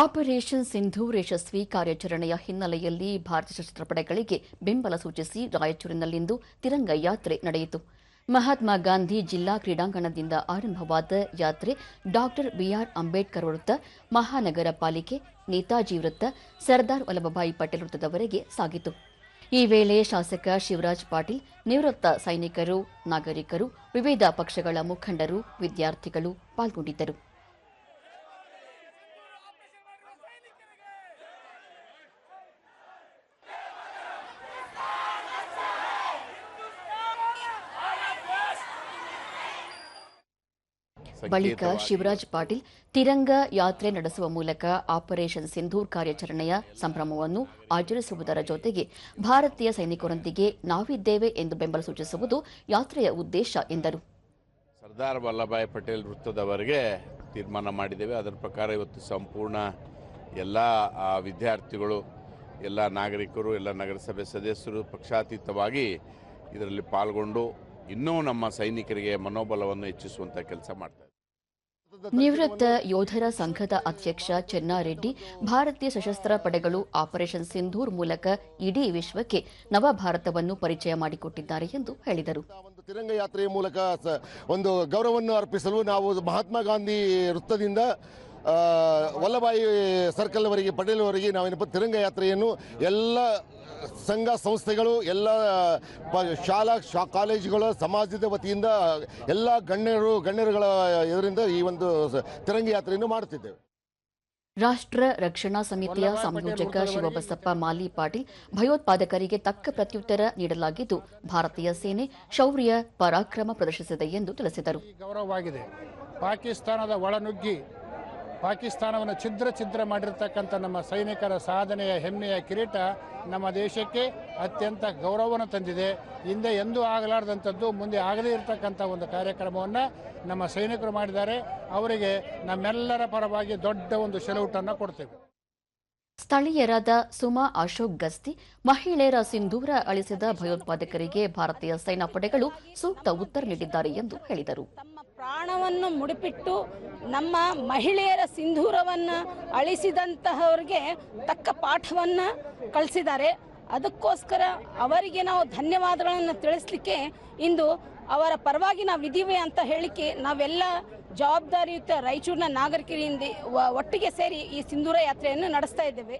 Operation Sindoor ಯಶಸ್ವಿ ಕಾರ್ಯಾಚರಣೆಯ ಹಿನ್ನೆಲೆಯಲ್ಲಿ ಭಾರತೀಯ ಸಶಸ್ತ್ರ ಪಡೆಗಳಿಗೆ ಬೆಂಬಲ ಸೂಚಿಸಿ ರಾಯಚೂರಿನಲ್ಲಿಂದು ತಿರಂಗ ಯಾತ್ರೆ ನಡೆಯಿತು. ಮಹಾತ್ಮ ಗಾಂಧಿ ಜಿಲ್ಲಾ ಕ್ರೀಡಾಂಗಣದಿಂದ ಆರಂಭವಾದ ಯಾತ್ರೆ ಡಾಕ್ಟರ್ ಬಿಆರ್ ಅಂಬೇಡ್ಕರ್ ವೃತ್ತ, ಮಹಾನಗರ ಪಾಲಿಕೆ ನೇತಾಜಿ ವೃತ್ತ, ಸರ್ದಾರ್ ವಲ್ಲಭಭಾಯಿ ಪಟೇಲ್ ವೃತ್ತದವರೆಗೆ ಸಾಗಿತು. ಈ ವೇಳೆ ಶಾಸಕ ಶಿವರಾಜ್ ಪಾಟೀಲ್, ನಿವೃತ್ತ ಸೈನಿಕರು, ನಾಗರಿಕರು, ವಿವಿಧ ಪಕ್ಷಗಳ ಮುಖಂಡರು, ವಿದ್ಯಾರ್ಥಿಗಳು ಪಾಲ್ಗೊಂಡಿದ್ದರು. ಬಳಿಕ ಶಿವರಾಜ್ ಪಾಟೀಲ್ ತಿರಂಗ ಯಾತ್ರೆ ನಡೆಸುವ ಮೂಲಕ ಆಪರೇಷನ್ ಸಿಂಧೂರ್ ಕಾರ್ಯಾಚರಣೆಯ ಸಂಭ್ರಮವನ್ನು ಆಚರಿಸುವುದರ ಜೊತೆಗೆ ಭಾರತೀಯ ಸೈನಿಕರೊಂದಿಗೆ ನಾವಿದ್ದೇವೆ ಎಂದು ಬೆಂಬಲ ಸೂಚಿಸುವುದು ಯಾತ್ರೆಯ ಉದ್ದೇಶ ಎಂದರು. ಸರ್ದಾರ್ ವಲ್ಲಭಾಯ್ ಪಟೇಲ್ ವೃತ್ತದವರೆಗೆ ತೀರ್ಮಾನ ಮಾಡಿದ್ದೇವೆ. ಅದರ ಪ್ರಕಾರ ಇವತ್ತು ಸಂಪೂರ್ಣ ಎಲ್ಲ ವಿದ್ಯಾರ್ಥಿಗಳು ಎಲ್ಲ ನಾಗರಿಕರು ಎಲ್ಲ ನಗರಸಭೆ ಸದಸ್ಯರು ಪಕ್ಷಾತೀತವಾಗಿ ಇದರಲ್ಲಿ ಪಾಲ್ಗೊಂಡು ಇನ್ನೂ ನಮ್ಮ ಸೈನಿಕರಿಗೆ ಮನೋಬಲವನ್ನು ಹೆಚ್ಚಿಸುವಂಥ ಕೆಲಸ ಮಾಡ್ತಾರೆ. ನಿವೃತ್ತ ಯೋಧರ ಸಂಘದ ಅಧ್ಯಕ್ಷ ಚೆನ್ನಾರೆಡ್ಡಿ, ಭಾರತೀಯ ಸಶಸ್ತ್ರ ಪಡೆಗಳು ಆಪರೇಷನ್ ಸಿಂಧೂರ್ ಮೂಲಕ ಇಡೀ ವಿಶ್ವಕ್ಕೆ ನವ ಭಾರತವನ್ನು ಪರಿಚಯ ಮಾಡಿಕೊಟ್ಟಿದ್ದಾರೆ ಎಂದು ಹೇಳಿದರು. ಒಂದು ತಿರಂಗ ಯಾತ್ರೆಯ ಮೂಲಕ ಒಂದು ಗೌರವವನ್ನು ಅರ್ಪಿಸಲು ನಾವು ಮಹಾತ್ಮ ಗಾಂಧಿ ವೃತ್ತದಿಂದ ವಲ್ಲಭಾಯಿ ಸರ್ಕಲ್ವರೆಗೆ ಪಟೇಲ್ವರೆಗೆ ನಾವೇನಪ್ಪ ತಿರಂಗ ಯಾತ್ರೆಯನ್ನು ಎಲ್ಲ ಸಂಘ ಸಂಸ್ಥೆಗಳು ಎಲ್ಲ ಪ- ಶಾಲಾ ಶಾ ಕಾಲೇಜುಗಳ ಸಮಾಜದ ವತಿಯಿಂದ ಎಲ್ಲ ಗಣ್ಯರು ಗಣ್ಯರುಗಳ ಇದರಿಂದ ಈ ಒಂದು ತಿರಂಗ ಯಾತ್ರೆಯನ್ನು ಮಾಡುತ್ತಿದ್ದೇವೆ. ರಾಷ್ಟ್ರ ರಕ್ಷಣಾ ಸಮಿತಿಯ ಸಂಯೋಜಕ ಶಿವಬಸಪ್ಪ ಮಾಲಿ ಪಾಟೀಲ್ ಭಯೋತ್ಪಾದಕರಿಗೆ ತಕ್ಕ ಪ್ರತ್ಯುತ್ತರ ನೀಡಲಾಗಿದ್ದು ಭಾರತೀಯ ಸೇನೆ ಶೌರ್ಯ ಪರಾಕ್ರಮ ಪ್ರದರ್ಶಿಸಿದೆ ಎಂದು ತಿಳಿಸಿದರು. ಗೌರವವಾಗಿದೆ. ಪಾಕಿಸ್ತಾನದ ಒಳನುಗ್ಗಿ ಪಾಕಿಸ್ತಾನವನ್ನು ಛಿದ್ರ ಛಿದ್ರ ಮಾಡಿರ್ತಕ್ಕಂಥ ನಮ್ಮ ಸೈನಿಕರ ಸಾಧನೆಯ ಹೆಮ್ಮೆಯ ಕಿರೀಟ ನಮ್ಮ ದೇಶಕ್ಕೆ ಅತ್ಯಂತ ಗೌರವವನ್ನು ತಂದಿದೆ. ಹಿಂದೆ ಎಂದೂ ಆಗಲಾರದಂಥದ್ದು, ಮುಂದೆ ಆಗದೇ ಇರತಕ್ಕಂಥ ಒಂದು ಕಾರ್ಯಕ್ರಮವನ್ನು ನಮ್ಮ ಸೈನಿಕರು ಮಾಡಿದ್ದಾರೆ. ಅವರಿಗೆ ನಮ್ಮೆಲ್ಲರ ಪರವಾಗಿ ದೊಡ್ಡ ಒಂದು ಸೆಲೌಟನ್ನು ಕೊಡ್ತೇವೆ. ಸ್ಥಳೀಯರಾದ ಸುಮಾ ಅಶೋಕ್ ಗಸ್ತಿ, ಮಹಿಳೆಯರ ಸಿಂಧೂರ ಅಳಿಸಿದ ಭಯೋತ್ಪಾದಕರಿಗೆ ಭಾರತೀಯ ಸೇನಾಪಡೆಗಳು ಸೂಕ್ತ ಉತ್ತರ ನೀಡಿದ್ದಾರೆ ಎಂದು ಹೇಳಿದರು. ಪ್ರಾಣವನ್ನು ಮುಡಿಪಿಟ್ಟು ನಮ್ಮ ಮಹಿಳೆಯರ ಸಿಂಧೂರವನ್ನು ಅಳಿಸಿದಂತಹವ್ರಿಗೆ ತಕ್ಕ ಪಾಠವನ್ನು ಕಳಿಸಿದ್ದಾರೆ. ಅದಕ್ಕೋಸ್ಕರ ಅವರಿಗೆ ನಾವು ಧನ್ಯವಾದಗಳನ್ನು ತಿಳಿಸ್ಲಿಕ್ಕೆ ಇಂದು ಅವರ ಪರವಾಗಿ ನಾವು ಇದ್ದೀವಿ ಅಂತ ಹೇಳಿಕೆ ನಾವೆಲ್ಲ ಜವಾಬ್ದಾರಿಯುತ ರಾಯಚೂರಿನ ನಾಗರಿಕರಿಂದ ಒಟ್ಟಿಗೆ ಸೇರಿ ಈ ಸಿಂಧೂರ ಯಾತ್ರೆಯನ್ನು ನಡೆಸ್ತಾ ಇದ್ದೇವೆ.